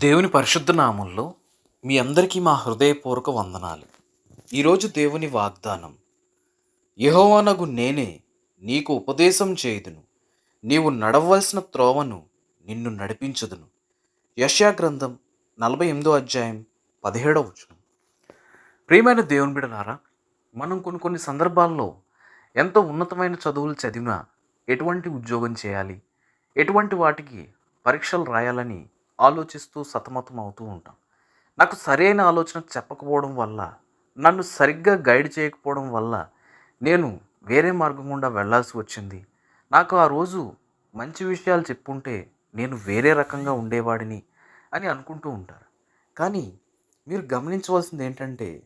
దేవుని పరిశుద్ధ నామంలో మీ అందరికీ మా హృదయపూర్వక వందనాలు. ఈరోజు దేవుని వాగ్దానం యహోవానగు నేనే నీకు ఉపదేశం చేయుదును. నీవు నడవలసిన త్రోవను నిన్ను నడిపించుదును. యశా గ్రంథం నలభై ఎనిమిదో అధ్యాయం పదిహేడవ వచనం. ప్రియమైన దేవుని బిడలారా మనం కొన్ని కొన్ని సందర్భాల్లో ఎంతో ఉన్నతమైన చదువులు చదివినా ఎటువంటి ఉద్యోగం చేయాలి ఎటువంటి వాటికి పరీక్షలు రాయాలని ఆలోచిస్తూ సతమతం అవుతూ ఉంటాం. నాకు సరైన ఆలోచన చెప్పకపోవడం వల్ల నన్ను సరిగ్గా గైడ్ చేయకపోవడం వల్ల నేను వేరే మార్గం గుండా వెళ్ళాల్సి వచ్చింది. నాకు ఆ రోజు మంచి విషయాలు చెప్పుంటే నేను వేరే రకంగా ఉండేవాడిని అని అనుకుంటూ ఉంటారు. కానీ మీరు గమనించవలసింది ఏంటంటే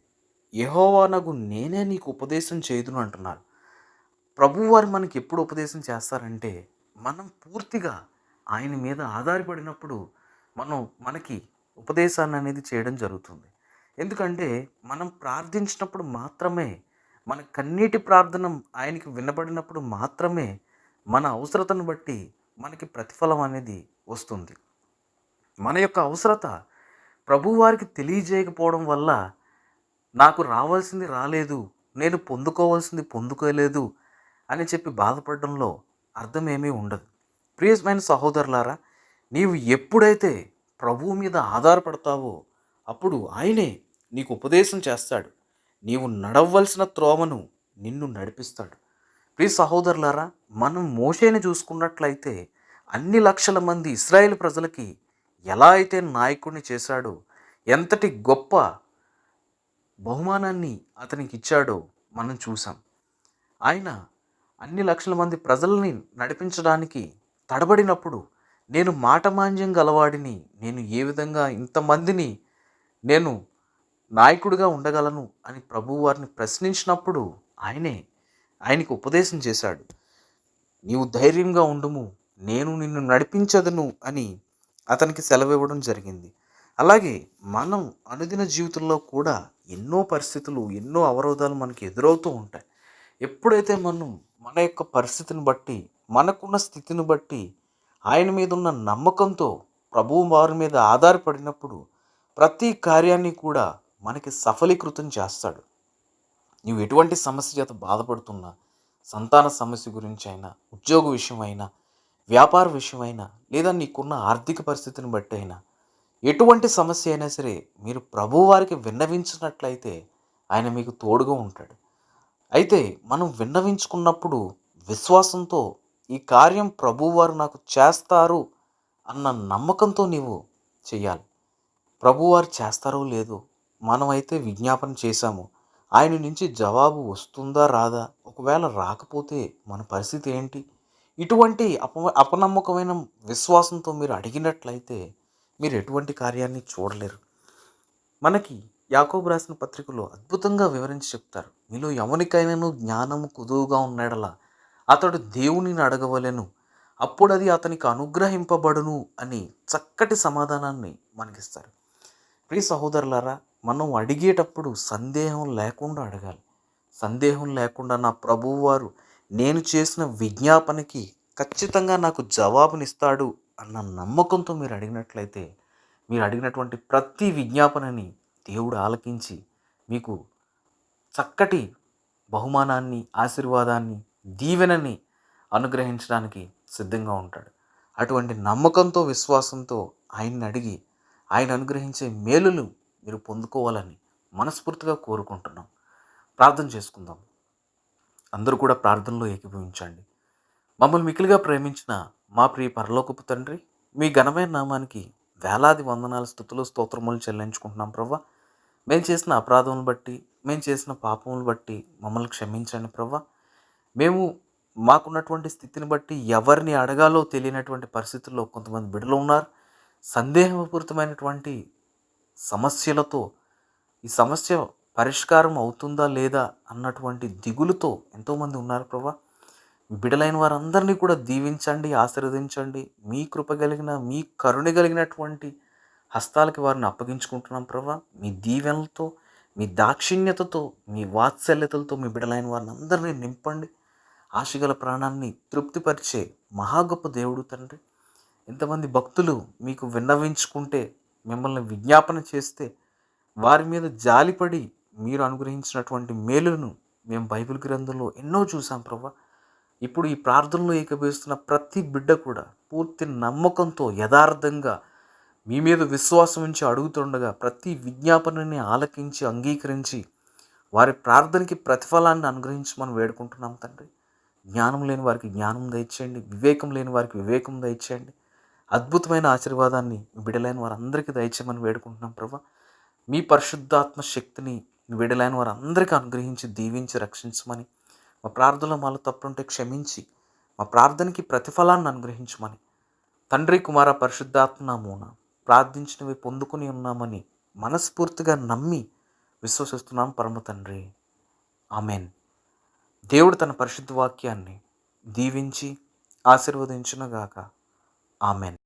యహోవానగు నేనే నీకు ఉపదేశం చేయదును అంటున్నారు. ప్రభువారు మనకి ఎప్పుడు ఉపదేశం చేస్తారంటే మనం పూర్తిగా ఆయన మీద ఆధారపడినప్పుడు మనం మనకి ఉపదేశాన్ని అనేది చేయడం జరుగుతుంది. ఎందుకంటే మనం ప్రార్థించినప్పుడు మాత్రమే మన కన్నీటి ప్రార్థన ఆయనకి వినబడినప్పుడు మాత్రమే మన అవసరతను బట్టి మనకి ప్రతిఫలం అనేది వస్తుంది. మన యొక్క అవసరత ప్రభువారికి తెలియజేయకపోవడం వల్ల నాకు రావాల్సింది రాలేదు నేను పొందుకోవాల్సింది పొందుకోలేదు అని చెప్పి బాధపడడంలో అర్థమేమీ ఉండదు. ప్రియమైన సహోదరులారా నీవు ఎప్పుడైతే ప్రభువు మీద ఆధారపడతావో అప్పుడు ఆయనే నీకు ఉపదేశం చేస్తాడు. నీవు నడవలసిన త్రోవను నిన్ను నడిపిస్తాడు. ప్రియ సహోదరులారా మనం మోషేని చూసుకున్నట్లయితే అన్ని లక్షల మంది ఇస్రాయేల్ ప్రజలకి ఎలా అయితే నాయకుడిని చేశాడో ఎంతటి గొప్ప బహుమానాన్ని అతనికి ఇచ్చాడో మనం చూసాం ఆయన అన్ని లక్షల మంది ప్రజల్ని నడిపించడానికి తడబడినప్పుడు నేను మాటమాంజ్యం గలవాడిని నేను ఏ విధంగా ఇంతమందిని నేను నాయకుడిగా ఉండగలను అని ప్రభువు వారిని ప్రశ్నించినప్పుడు ఆయనే ఆయనకి ఉపదేశం చేశాడు. నీవు ధైర్యంగా ఉండుము నేను నిన్ను నడిపించదును అని అతనికి సెలవివ్వడం జరిగింది. అలాగే మనం అనుదిన జీవితంలో కూడా ఎన్నో పరిస్థితులు ఎన్నో అవరోధాలు మనకి ఎదురవుతూ ఉంటాయి. ఎప్పుడైతే మనం మన యొక్క పరిస్థితిని బట్టి మనకున్న స్థితిని బట్టి ఆయన మీద ఉన్న నమ్మకంతో ప్రభువు వారి మీద ఆధారపడినప్పుడు ప్రతి కార్యాన్ని కూడా మనకి సఫలీకృతం చేస్తాడు. నువ్వు ఎటువంటి సమస్య చేత బాధపడుతున్నా సంతాన సమస్య గురించి అయినా ఉద్యోగ విషయమైనా వ్యాపార విషయమైనా లేదా నీకున్న ఆర్థిక పరిస్థితిని బట్టి అయినా ఎటువంటి సమస్య అయినా సరే మీరు ప్రభువారికి విన్నవించినట్లయితే ఆయన మీకు తోడుగా ఉంటాడు. అయితే మనం విన్నవించుకున్నప్పుడు విశ్వాసంతో ఈ కార్యం ప్రభువారు నాకు చేస్తారు అన్న నమ్మకంతో నీవు చేయాలి ప్రభువారు చేస్తారో లేదో మనమైతే విజ్ఞాపన చేశాము. ఆయన నుంచి జవాబు వస్తుందా రాదా? ఒకవేళ రాకపోతే మన పరిస్థితి ఏంటి? ఇటువంటి అప అపనమ్మకమైన విశ్వాసంతో మీరు అడిగినట్లయితే మీరు ఎటువంటి కార్యాన్ని చూడలేరు. మనకి యాకోబు రాసిన పత్రికలో అద్భుతంగా వివరించి చెప్తారు. మీలో ఎవరికైనాను జ్ఞానము కుదువుగా ఉన్నాడలా అతడు దేవునిని అడగవలెను. అప్పుడు అది అతనికి అనుగ్రహింపబడును అని చక్కటి సమాధానాన్ని మనకిస్తారు. ప్రియ సహోదరులారా మనం అడిగేటప్పుడు సందేహం లేకుండా అడగాలి. సందేహం లేకుండా నా ప్రభువు వారు నేను చేసిన విజ్ఞాపనకి ఖచ్చితంగా నాకు జవాబునిస్తాడు అన్న నమ్మకంతో మీరు అడిగినట్లయితే మీరు అడిగినటువంటి ప్రతి విజ్ఞాపనని దేవుడు ఆలకించి మీకు చక్కటి బహుమానాన్ని ఆశీర్వాదాన్ని దీవెనని అనుగ్రహించడానికి సిద్ధంగా ఉంటాడు. అటువంటి నమ్మకంతో విశ్వాసంతో ఆయన్ని అడిగి ఆయన అనుగ్రహించే మేలులు మీరు పొందుకోవాలని మనస్ఫూర్తిగా కోరుకుంటున్నాం. ప్రార్థన చేసుకుందాం. అందరూ కూడా ప్రార్థనలో ఏకీభవించండి. మమ్మల్ని మికిలిగా ప్రేమించిన మా ప్రియ పరలోకపు తండ్రి మీ ఘనమైన నామానికి వేలాది వందనాల స్థుతులు స్తోత్రములు చెల్లించుకుంటున్నాం ప్రవ్వ. మేము చేసిన అపరాధములు బట్టి మేము చేసిన పాపములు బట్టి మమ్మల్ని క్షమించండి ప్రవ్వ. మేము మాకున్నటువంటి స్థితిని బట్టి ఎవరిని అడగాలో తెలియనటువంటి పరిస్థితుల్లో కొంతమంది బిడ్డలు ఉన్నారు. సందేహపూరితమైనటువంటి సమస్యలతో ఈ సమస్య పరిష్కారం అవుతుందా లేదా అన్నటువంటి దిగులుతో ఎంతోమంది ఉన్నారు ప్రభా. బిడలైన వారందరినీ కూడా దీవించండి ఆశీర్వదించండి. మీ కృప కలిగిన మీ కరుణ కలిగినటువంటి హస్తాలకి వారిని అప్పగించుకుంటున్నాం ప్రభా. మీ దీవెనలతో మీ దాక్షిణ్యతతో మీ వాత్సల్యతలతో మీ బిడలైన వారిని అందరినీ నింపండి. ఆశగల ప్రాణాన్ని తృప్తిపరిచే మహా గొప్ప దేవుడు తండ్రి. ఎంతమంది భక్తులు మీకు విన్నవించుకుంటే మిమ్మల్ని విజ్ఞాపన చేస్తే వారి మీద జాలిపడి మీరు అనుగ్రహించినటువంటి మేలును మేము బైబిల్ గ్రంథంలో ఎన్నో చూసాం ప్రభా ఇప్పుడు ఈ ప్రార్థనలో ఏకభవిస్తున్న ప్రతి బిడ్డ కూడా పూర్తి నమ్మకంతో యథార్థంగా మీ మీద విశ్వాసం ఉంచి అడుగుతుండగా ప్రతి విజ్ఞాపనని ఆలకించి అంగీకరించి వారి ప్రార్థనకి ప్రతిఫలాన్ని అనుగ్రహించి మనం వేడుకుంటున్నాం తండ్రి. జ్ఞానం లేని వారికి జ్ఞానం దయచేయండి. వివేకం లేని వారికి వివేకం దయచేయండి. అద్భుతమైన ఆశీర్వాదాన్ని విడలైన వారందరికీ దయచేయమని వేడుకుంటున్నాం ప్రభా. మీ పరిశుద్ధాత్మ శక్తిని విడలైన వారందరికీ అనుగ్రహించి దీవించి రక్షించమని మా ప్రార్థనలో మాలో తప్పుంటే క్షమించి మా ప్రార్థనకి ప్రతిఫలాన్ని అనుగ్రహించమని తండ్రి కుమార పరిశుద్ధాత్మనామూన ప్రార్థించినవి పొందుకుని ఉన్నామని మనస్ఫూర్తిగా నమ్మి విశ్వసిస్తున్నాం పరమ తండ్రి. ఆమెన్. దేవుడు తన పరిశుద్ధ వాక్యాన్ని దీవించి ఆశీర్వదించునుగాక. ఆమెన్.